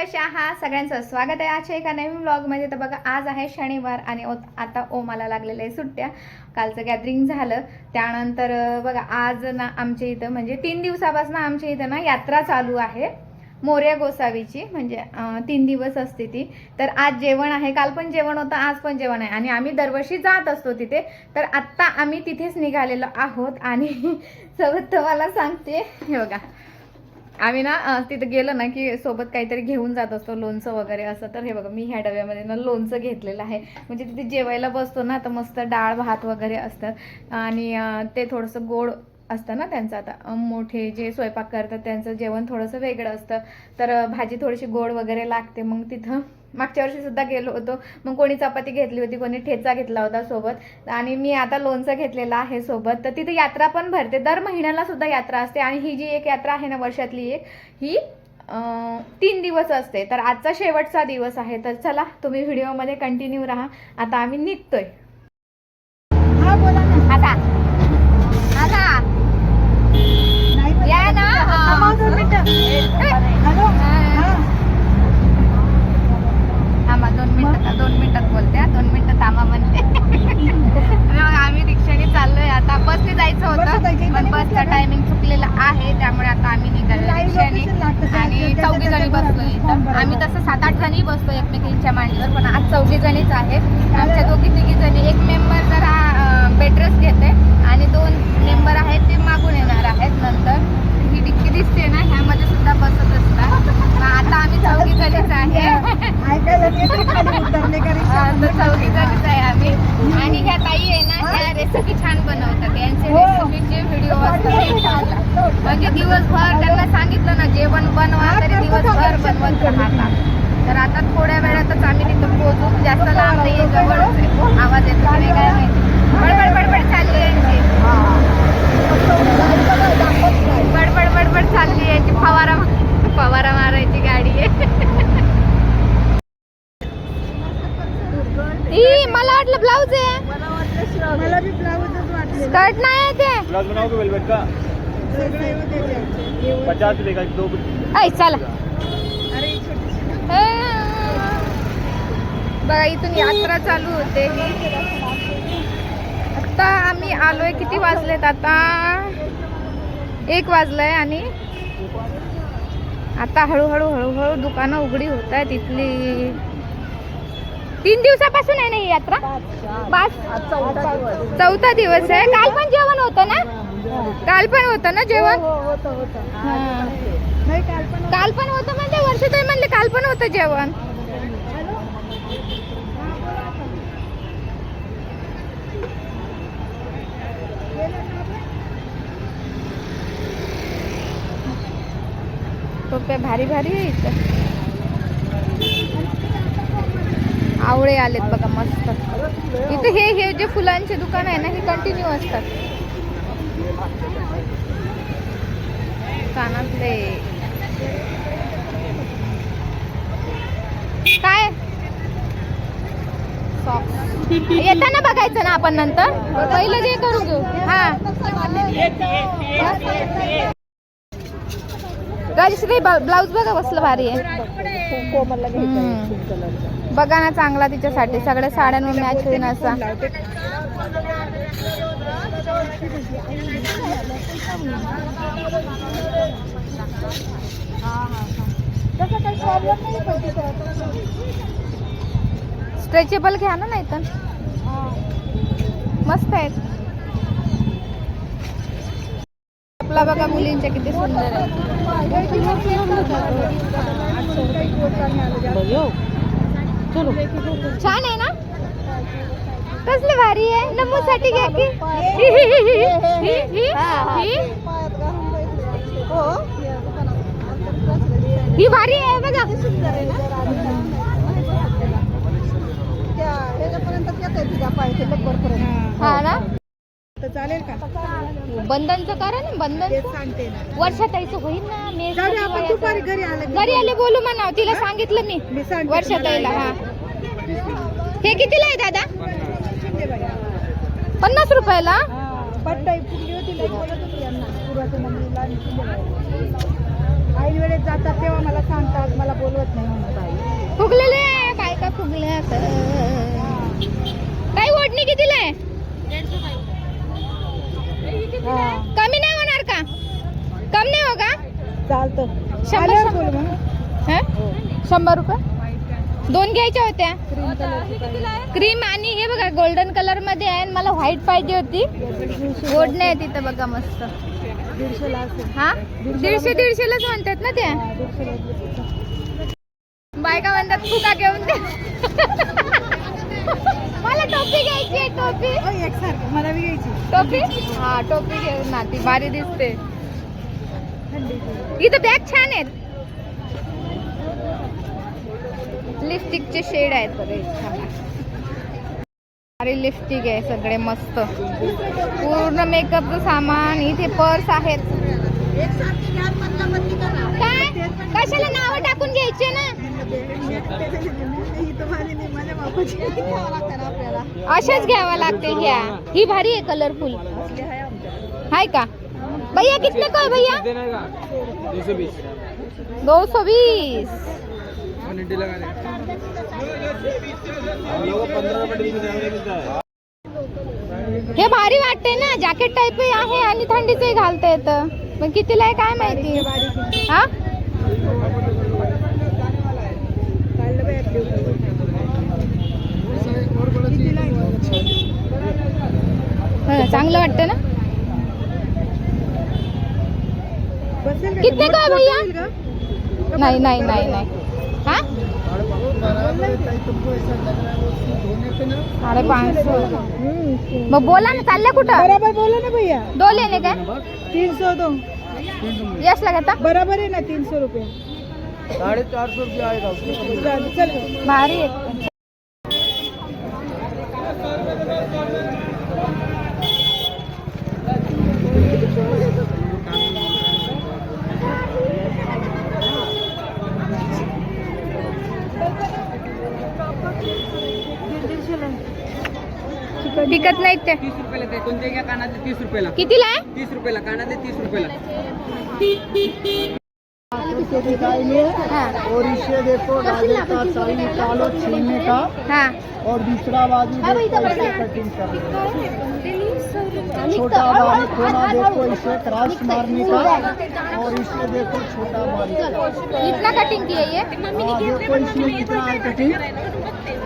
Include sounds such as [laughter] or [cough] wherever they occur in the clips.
कशा हा सगळ्यांचं स्वागत आहे आजच्या एका नवीन ब्लॉगमध्ये तर बघा आज आहे शनिवार आणि ओ- आता ओमाला लागलेल्या आहे सुट्ट्या. कालचं गॅदरिंग झालं. त्यानंतर बघा आज ना आमच्या इथं म्हणजे तीन दिवसापासून आमच्या इथं ना यात्रा चालू आहे. मोर्या गोसावीची म्हणजे तीन दिवस असते ती. तर आज जेवण आहे. काल पण जेवण होतं आज पण जेवण आहे. आणि आम्ही दरवर्षी जात असतो तिथे. तर आत्ता आम्ही तिथेच निघालेलो आहोत. आणि [laughs] सोबत तुम्हाला सांगते हे बघा. आम्ही ना तिथं गेलो ना की सोबत काहीतरी घेऊन जात असतो लोणचं वगैरे असं. तर हे बघा मी ह्या डब्यामध्ये ना लोणचं घेतलेलं आहे. म्हणजे तिथे जेवायला बसतो ना तर मस्त डाळ भात वगैरे असतं. आणि ते थोडंसं गोड असतं ना त्यांचं आता. मोठे जे स्वयंपाक करतात त्यांचं जेवण थोडंसं वेगळं असतं. तर भाजी थोडीशी गोड वगैरे लागते. मग तिथं मागच्या वर्षी सुद्धा गेलो होतो. मग कोणी चपाती घेतली होती कोणी ठेचा घेतला होता सोबत. आणि मी आता लोणचं घेतलेलं आहे सोबत. तर तिथे यात्रा पण भरते. दर महिन्याला सुद्धा यात्रा असते. आणि ही जी एक यात्रा आहे ना वर्षातली एक ही तीन दिवस असते. तर आजचा शेवटचा दिवस आहे. तर चला तुम्ही व्हिडिओमध्ये कंटिन्यू राहा. आता आम्ही निघतोय. हा बोला ना. आता नाही या ना थांबा दोन मिनिटं. दोन मिनिटात दोन मिनिटात बोलते दोन मिनिटं थांबा म्हणते मग आम्ही रिक्षाने चाललोय आता बसने जायचं होतं पण बसचा टायमिंग चुकलेला आहे त्यामुळे आता आम्ही निघालो रिक्षाने आणि चौघी जणी त्याच्या- आम्ही तसं सात आठ जणी बसतो एकमेकींच्या मांडीवर पण आज चौघी जणीच आहे आमच्या दोघी तिघी जणी एक मेंबर जरा बेडरेस घेते आणि दोन मेंबर आहेत ते मागून येणार आहेत दिसते ना ह्यामध्ये सुद्धा बसत असतात. आता आम्ही चौघी जणीच आहे? हा, आम्ही. आणि ह्या ताई आहे ना ह्या रेसिपी छान बनवतात. यांचे हो. रेसिपीचे व्हिडिओ असतात. ते छान. म्हणजे दिवसभर त्यांना सांगितलं ना जेवण बनवा तरी दिवसभर बनवत राहतात तर आता थोड्या वेळातच आम्ही तिथं पोहोचू. जास्त लांब नाही जवळच आहे. आवाज येतो की नाही काय माहिती बडबड बडबड चालली आहे यांची बडबड बडबड चालली आहे यांची फवारा फवारा मारायची गाडी आहे ई मला वाटलं ब्लाऊज आहे मला बी ब्लाऊजच वाटले स्कर्ट नाही आहे ते ब्लाउज बनाओगे वेलवेट का सगळं येऊ दे त्याचे. पचास रुपये का दो ऐ चला. ही हे. बघा इथून यात्रा चालू होते आता आम्ही आलोय किती वाजलेत आता? एक वाजलंय आणि आता हळूहळू हळूहळू दुकानं उघडी होत आहे तिथली तीन दिवसापासून आहे ना ही यात्रा? पाच चौथा दिवस आहे. काल पण जेवण होतं ना? काल पण होतं ना जेवण? होतं होतं. हा. नाही काल पण होतं. म्हणजे वर्षाताई म्हणले काल पण होतं जेवण. टोप्या भारी भारी आहे इथं. आवळे आलेत बघा मस्त. इथं हे हे जे फुलांचे दुकान आहे ना हे कंटिन्यू असतात. कानातले. काय? येताना बघायचं ना आपण नंतर? पहिलं जे करू घेऊ. हा. राजश्री ब्लाऊज बघा बसलं भारी आहे. बघा ना चांगला तिच्यासाठी. सगळ्या साड्यांवर मॅच होईल असा तसं काही प्रॉब्लेम नाही पण तिथं. स्ट्रेचेबल घ्या ना नाही तर मस्त आहेत. आपला बघा मुलींच्या किती सुंदर आहे छान आहे ना? कसली भारी आहे? नमूसाठी घ्या की. ही- ही- ही- ही- ही- ही- ही- ही भारी आहे बघा. हा ना? तर चालेल का बंधनचं करा ना बंधन सांगते ना वर्षाताईचं होईल ना मी आपण दुपारी घरी आलं. घरी आले बोलू म्हणा तिला सांगितलं मी वर्षाताईला हा. हे कितीला आहे दादा. पन्नास रुपयाला? जातात तेव्हा मला सांगतात मला बोलवत नाही फुगलेले काय का फुगले काही ओढणी किती कमी नाही होणार का? कमी नाही हो का चालतं. शंभर रुपये मग. शंभर रुपये? दोन घ्यायच्या होत्या. क्रीम आणि हे बघा गोल्डन कलरमध्ये आहे आणि मला व्हाईट पाहिजे होती. गोड नाही तिथं बघा मस्त. हा? दीडशे दीडशेलाच म्हणतात ना त्या? बायका म्हणतात फुगा घेऊन दे. मला टोपी घ्यायची आहे टोपी. एकसारखं. मला घ्यायची. टोपी? हा टोपी घेऊन ना ती भारी दिसते. इथं बॅग छान आहेत. लिपस्टिकचे शेड आहेत बघा अरे लिपस्टिक आहे सगळे मस्त. पूर्ण मेकअपचं सामान इथे पर्स आहेत. काय? कशाला नाव टाकून घ्यायचे ना? अशाच घ्यावा लागते घ्या. ही भारी आहे कलरफुल हाय का? भैया कितने का हो भैया? दो सौ बीस है हे भारी वाटते ना जॅकेट टाईप आहे आणि थंडीचंही घालता येतं. पण कितीला आहे काय माहिती? हा? हा, चांगलं वाटतं ना? कितने का है भैया नाही नाही नाही नाही. हा? अरे पाचशे मग बोला ना चालल्या कुठं? बराबर बोला ना भैया। दो लेने का तीन सौ दो। यश लागता बराबर है ना तीन सौ रुपये। साढ़े चार सौ रुपया आएगा चालेल, चल। भारी आहे टिकत नाहीत ते. तीस रुपयाला ते. कोणते घ्या कानातले तीस रुपयाला? कितीला आहे? तीस रुपयाला. कानातले तीस रुपयाला. हा. और इसे देखो राजे का साई निकालो छीनने का हा. और दूसरा बाजू कटिंग करना छोटा बारी कोना देखो इसे क्रॉस मारने का और इसे देखो छोटा बारी इतना कटिंग की है ये? देखो इसमें कितना है कटिंग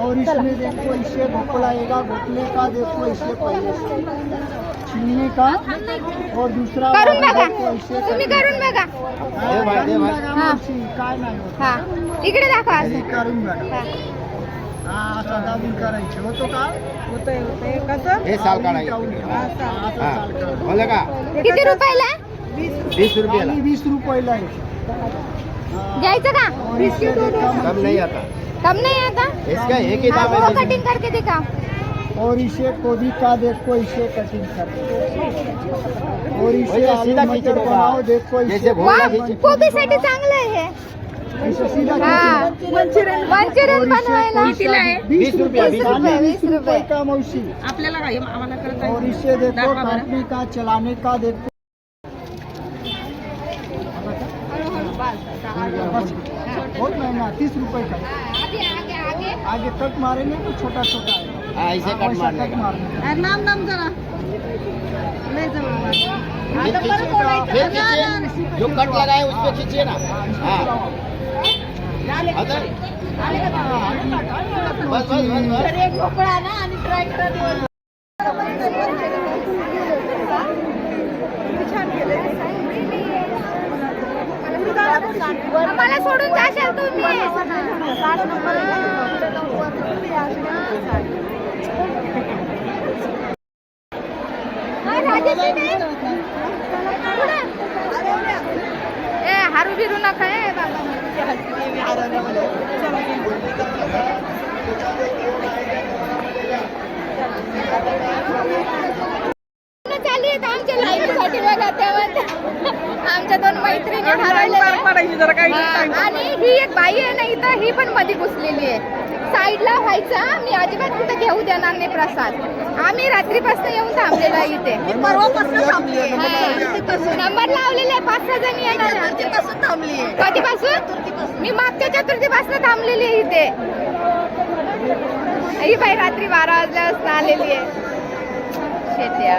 और इसमें देखो इसे घोपलाएगा घोपले का देखो इसे पहले। से। छीनने का और दूसरा करून बघा तुम्ही करून बघा। हा, काय नाही होत. हा इकडे दाखवा हे असं. करून बघा. हा. असा दाबून करायचं. होतो का? होतंय होतंय. कसं? हे साल काढायचं हा. बोला का? किती रुपयाला? बीस रुपयाला. वीस रुपयाला आहे. घ्यायचं का? और इससे देखा कम नहीं आता. कम नहीं आता इसका एक ही हाँ, दाम है कटिंग करके दिखा। और इसे कोबी का देखो इसे कटिंग कर और इसे सीधा खींचे। बनाओ देखो इसे लागीचे. कोबीसाठी चांगलं आहे हे। हा। मंचुरियन बनवायला। वीस रुपया वीस रुपया, वीस खाली रुपये, वीस वीस रुपये रुपये. का मौसी। आपल्याला काय आम्हाला करत और इसे देखो काटने का चलाने का देखो। बहुत महंगा तीस रुपए का? आगे आगे आगे. आगे कट मारेंगे तो छोटा छोटा ऐसे कट मारने नाम नाम जरा। जो कट लगा है उस पे खींचिए ना. हाँ अदर? बस बस बस बस. एक भोपळा ना आणि ट्रॅक्टर मला सोडून जाशाल ए हारू बिरू नका ए बाबा. चालू आहेत आमच्या लाईफसाठी बघा तेव्हा. आमच्या दोन मैत्रिणी आणि ही एक बाई आहे ना इथं ही पण मध्ये घुसलेली आहे. साईडला व्हायचा मी अजिबात कुठं घेऊ देणार नाही प्रसाद. आम्ही रात्रीपासून येऊन थांबलेलो आहे इथे. नंबर लावलेला आहे पाच सहा जणी येणार आहे. कधीपासून? मी मागच्या चतुर्थीपासून थांबलेली आहे इथे. ही बाई रात्री बारा वाजल्यापासून आलेली आहे. शेत्या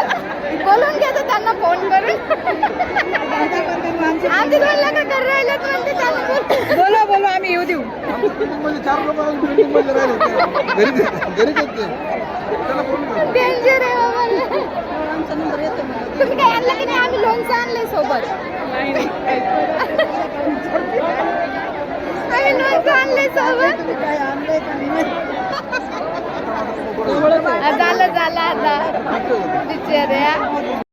बोल- बोलो आम्ही येऊ देऊ. डेंजर आहे बाबा तुम्ही काय आणलं की नाही आम्ही लोणचं आणलंय सोबत आम्ही लोणचं आणलंय सोबत झालं झालं आता. बिचारे